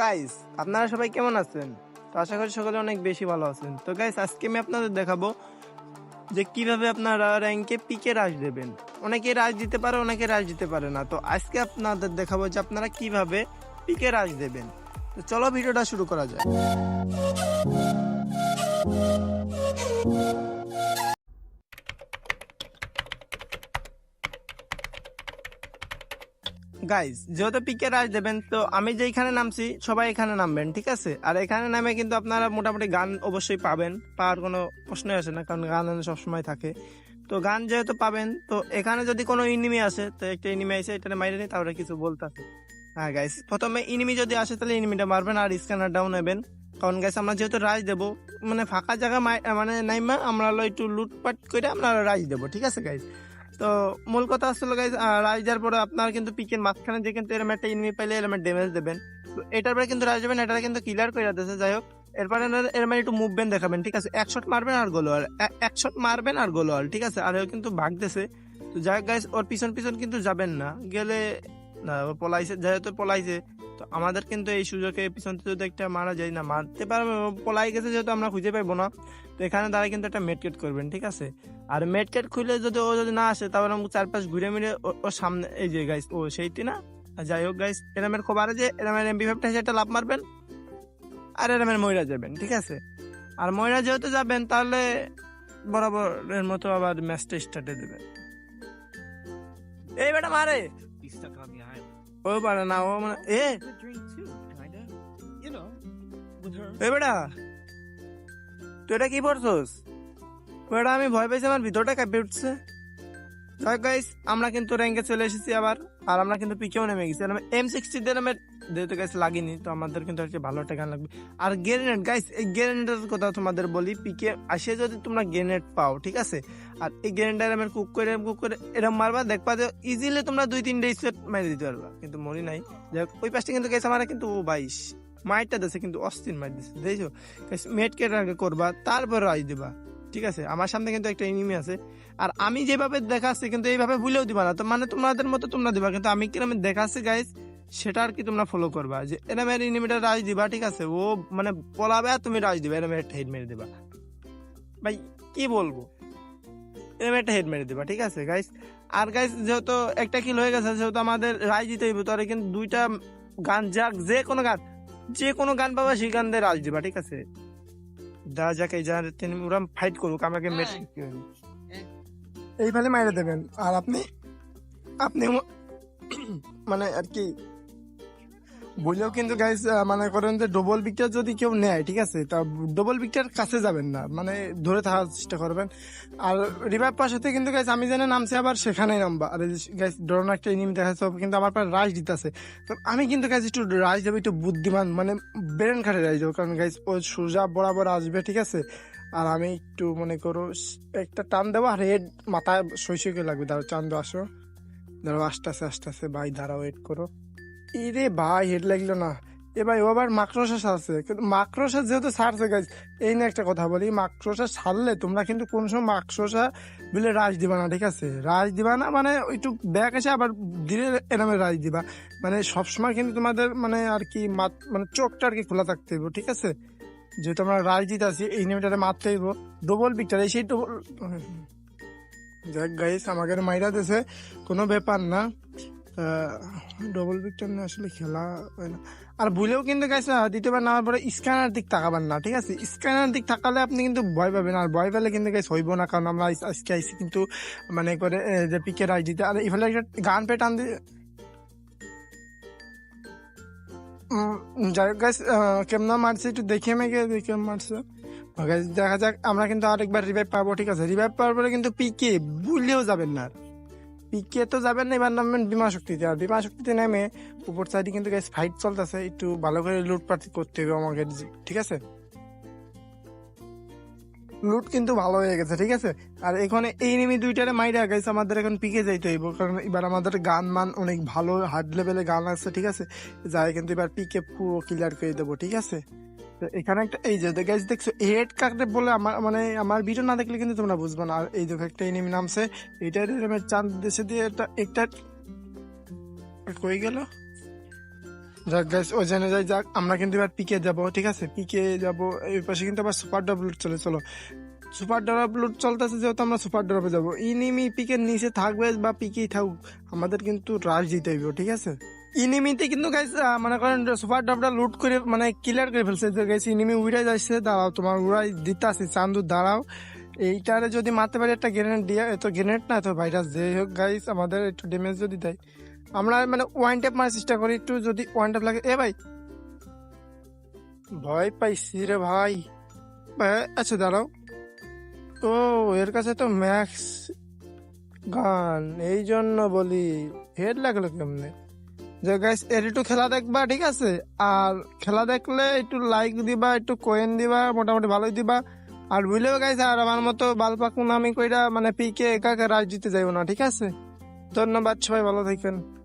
Guys আপনারা সবাই কেমন আছেন? তো আশা করি সকলে অনেক বেশি ভালো আছেন। তো গাইস আজকে আমি আপনাদের দেখাবো যে কীভাবে আপনারা র্যাঙ্কে পিকে রাশ দেবেন। অনেকে রাশ দিতে পারে, অনেকে রাশ দিতে পারে না। তো আজকে আপনাদের দেখাবো যে আপনারা কীভাবে পিকে রাশ দেবেন। তো চলো ভিডিওটা শুরু করা যায় গাইজ যেহেতু পিকে রাশ দেবেন, তো আমি যেখানে নামছি, সবাই এখানে নামবেন, ঠিক আছে? আর এখানে নামে কিন্তু আপনারা মোটামুটি গান অবশ্যই পাবেন, পাওয়ার কোনো প্রশ্নই আসে না, কারণ গান সবসময় থাকে। তো গান যেহেতু পাবেন, তো এখানে যদি কোনো ইনিমি আসে, তো একটা ইনিমি আসে এটা মাইরে নিই তাহলে কিছু বলতে হ্যাঁ গাইস প্রথমে ইনিমি যদি আসে, তাহলে ইনিমিটা মারবেন আর স্ক্যানার ডাউন নেবেন। কারণ গাইস আমরা যেহেতু রাজ দেবো মানে ফাঁকা জায়গা মানে নাইমা, আমরা একটু লুটপাট করে আমরা রাজ দেবো, ঠিক আছে গাইস তো মূল কথা আসলে গাইজ দেওয়ার পরে আপনার কিন্তু পিকের মাঝখানে যে কিন্তু এরম একটা এনিমি পাইলে এরম ড্যামেজ দেবেন। তো এটার পরে কিন্তু রাজ দেবেন এটা কিন্তু ক্লিয়ার করে দিতেছে। যাই হোক, এরপরে এরম একটু মুভমেন্ট দেখাবেন, ঠিক আছে? এক শট মারবেন আর গোলোয়াল এক শট মারবেন আর গোলোয়াল ঠিক আছে? আর ও কিন্তু ভাগতেছে। তো যাই হোক গাইজ ওর পিছন পিছন কিন্তু যাবেন না। গেলে না, ও পলাইছে, যেহেতু পলাইছে তো আমাদের কিন্তু এই সুযোগে পিছন যদি একটা মারা যায়, না মারতে পারবে পলাই গেছে যেহেতু আমরা খুঁজে পাইবো না। তো এখানে তারা কিন্তু একটা মেডকেট করবেন, ঠিক আছে? আর মেডকেট খুলে যদি ও যদি না আসে, তাহলে আমাকে চারপাশ ঘুরে মিলে ও- ওর সামনে এই যে গাইস ও সেইটি না? যাই হোক গাইস এরামের খবর যে এরামের এমবি ফাইভটা একটা লাভ মারবেন, আর এরামের ময়রা যাবেন, ঠিক আছে? আর ময়রা যেহেতু যাবেন, তাহলে বরাবর এর মতো আবার ম্যাচটা স্টার্টে দেবেন। এই বেটা মারে! ও পারে না ও মানে এ. এ বেটা তুই এটা কি পড়ছস বেটা আমি ভয় পেয়েছি আমার ভিতরটা কাঁপে উঠছে যাই গাইস আমরা কিন্তু র্যাঙ্কে চলে এসেছি আবার। আর আমরা কিন্তু পিকেও নেমে গেছি। এম সিক্সটি দিয়ে নামের যেহেতু গাইস লাগিনি, তো আমাদের কিন্তু একটা ভালো একটা গান লাগবে। আর গ্রেনেড গাইস এই গ্রেনেডের কথা তোমাদের বলি পিকে আসে যদি তোমরা গ্রেনেড পাও, ঠিক আছে? আর এই গ্রেনেডার আমি কুক করে কুক করে এরকম মারবা, দেখবা যে ইজিলি তোমরা দুই তিনটে স্পেট মেরে দিতে পারবা। কিন্তু মরি নাই। যাই ওই পাশটা কিন্তু গাইস আমার কিন্তু বাইশ মাইটটা দিছে, কিন্তু অস্থির মাইট দিছে। দেখছ? মেট কেটে আগে করবা, তারপর রাইজ দিবা। ঠিক আছে? আমার সামনে কিন্তু একটা এনিমি আছে। আর আমি যেভাবে দেখাচ্ছি কিন্তু এইভাবে ভুলেও দিবা না। তো মানে তোমাদের মতো তোমরা দিবা। কিন্তু আমি কিরম দেখাচ্ছি গাইস সেটা আর কি তোমরা ফলো করবা। যে এরম এনিমিটা রাজ দিবা, ঠিক আছে? ও মানে পলাবে তুমি রাজ দিবা। এরম একটা হেড মেরে দিবা। ভাই, কি বলব? এরম একটা হেড মেরে দিবা, ঠিক আছে গাইস আর গাইস যেহেতু একটা কিল হয়ে গেছে, সেহেতু আমাদের রাজ দিতে হইব। তো আর কিন্তু দুইটা গান, যাক, যে কোনো গান, যে কোনো গান পাবা সেই গান দিয়ে রাজ দিবা, ঠিক আছে? যা যাকে যা তিনি ওরা ফাইট করুক আমাকে মেট এইভাবে মাইরে দেবেন। আর আপনি আপনি মানে আর কি বললেও কিন্তু গাইস মানে করেন যে ডবল বিকটার যদি কেউ নেয়, ঠিক আছে, তা ডবল বিকটার কাছে যাবেন না। মানে ধরে থাকার চেষ্টা করবেন। আর রিভাইভ পাশাতে কিন্তু গাইস আমি জানি নামছে আবার সেখানেই নামবা। আর গাইস ডরন একটা ইনিম দেখাচ্ছে, ও কিন্তু আমার পর রাশ দিতেছে। তো আমি কিন্তু গাইস একটু রাশ দেবো, একটু বুদ্ধিমান মানে ব্রেন খাটে রাশ দেবো কারণ গাইস ও সোজা বরাবর আসবে, ঠিক আছে? আর আমি একটু মনে করো, একটা টান দেবো, আর হেড মাথায় সই সই করে লাগবে। দাঁড়ো চান্দ আসো। দাঁড়ো আস্তে আস্তে আস্তে আস্তে ভাই, দাঁড়াও ওয়েট করো। ইরে ভাই, হেড লাগল না। এ ভাই, ও আবার মাকড়সা সারছে। কিন্তু মাকড়সা যেহেতু সারছে গাছ এই নিয়ে একটা কথা বলি, মাকড়সা সারলে তোমরা কিন্তু কোন সময় মাকড়সা বলে রাজ দিবা না, ঠিক আছে? রাজ দিবা না মানে একটু ব্যাগ এসে আবার ধীরে এরমে রাজ দিবা। মানে সবসময় কিন্তু তোমাদের মানে আর কি মানে চোখটা আর কি খোলা থাকতে হবে ঠিক আছে? যেহেতু আমরা রাজ দিতে আছি, এই নিয়মটাতে মারতে হইব। ডবল পিকচার এই সেই ডবল যাক গাইস আমাকে মাইরা দিছে কোনো ব্যাপার না। ডবল পিকচার নিয়ে আসলে খেলা হয় না। আর ভুলেও কিন্তু গাইছে দ্বিতীয়বার নেওয়ার পরে স্ক্যানার দিক তাকাবেন না, ঠিক আছে? স্ক্যানার দিক তাকালে আপনি কিন্তু ভয় পাবেন, আর ভয় পেলে কিন্তু গাইস হইব না, কারণ আমরা আজকে আইসি কিন্তু মানে করে যে পিকের আই দিতে আর এফালে একটা গান পে টান দিয়ে যাই হোক গাইস কেমন মারছে একটু দেখে মেঘে দেখে মারছে। দেখা যাক, আমরা কিন্তু আরেকবার রিভাইভ পাবো, ঠিক আছে? রিভাইভ পাওয়ার পরে কিন্তু পিকে ভুলেও যাবেন না। পিকে তো যাবেন না, এবার নামবেন বিমা শক্তিতে। আর বিমা শক্তিতে নেমে উপর সাইডে কিন্তু গাইস ফাইট চলতেছে, একটু ভালো করে লুটপাট করতে হবে আমাকে, ঠিক আছে? লুট কিন্তু ভালো হয়ে গেছে, ঠিক আছে? আর এখানে এই নেমে দুইটারে মাইরা গেছে আমাদের এখন পিকে যাইতে হইব, কারণ এবার আমাদের গান মান অনেক ভালো হার্ড লেভেলে গান আছে, ঠিক আছে? যাই কিন্তু এবার পিকে পুরো ক্লিয়ার করে দেবো, ঠিক আছে? এখানে একটা এই যে গাইজ দেখছ হেড কাটতে বলে আমার মানে আমার ভিডিও না দেখলে কিন্তু তোমরা বুঝবে না। আর এই দেখো, একটা এনিমি নামছে। এটা চাঁদ দেশে দিয়ে একটা একটা কই গেল? যাক গাইস ওই জেনে, যাই যাক, আমরা কিন্তু এবার পিকে যাব, ঠিক আছে? পিকে যাব, এই পাশে কিন্তু আবার সুপার লুট চলে, চলো। সুপার ড্রপ লুট চলতেছে, যেহেতু আমরা সুপার ড্রপে যাব। ইনিমি পিকের নিচে থাকবে বা পিকেই থাকুক, আমাদের কিন্তু রাশ দিতে হইব, ঠিক আছে? ইনিমিতে কিন্তু গাইস মনে করেন সুপার ড্রপটা লুট করে মানে ক্লিয়ার করে ফেলছে। যে গাইস ইনিমি উড়ে যাচ্ছে দাঁড়াও তোমার উড়াই দিতে আছে চান্দু দাঁড়াও। এইটারে যদি মারতে পারি একটা গ্রেনেড দিয়ে এত গ্রেনেড না এত ভাইরাস যে হোক গাইস আমাদের একটু ড্যামেজ যদি দেয়। আমরা মানে ওয়ান ট্যাপ মারার চেষ্টা করি একটু যদি ওয়ান ট্যাপ লাগে। এ ভাই! ভয় পাইছি রে ভাই। ভাই, আচ্ছা দাঁড়াও। ও এর কাছে তো ম্যাক্স গান এই জন্য বলি হেড লাগল কেমনে? যে গাইস এর একটু খেলা দেখবা, ঠিক আছে? আর খেলা দেখলে একটু লাইক দিবা, একটু কোয়েন দিবা, মোটামুটি ভালোই দিবা। আর বুঝলেও গাইস আর আমার মতো বালপাকুন আমি কইরা মানে পিকে একা একা রাজ দিতে যাইব না, ঠিক আছে? ধন্যবাদ, সবাই ভালো থাকবেন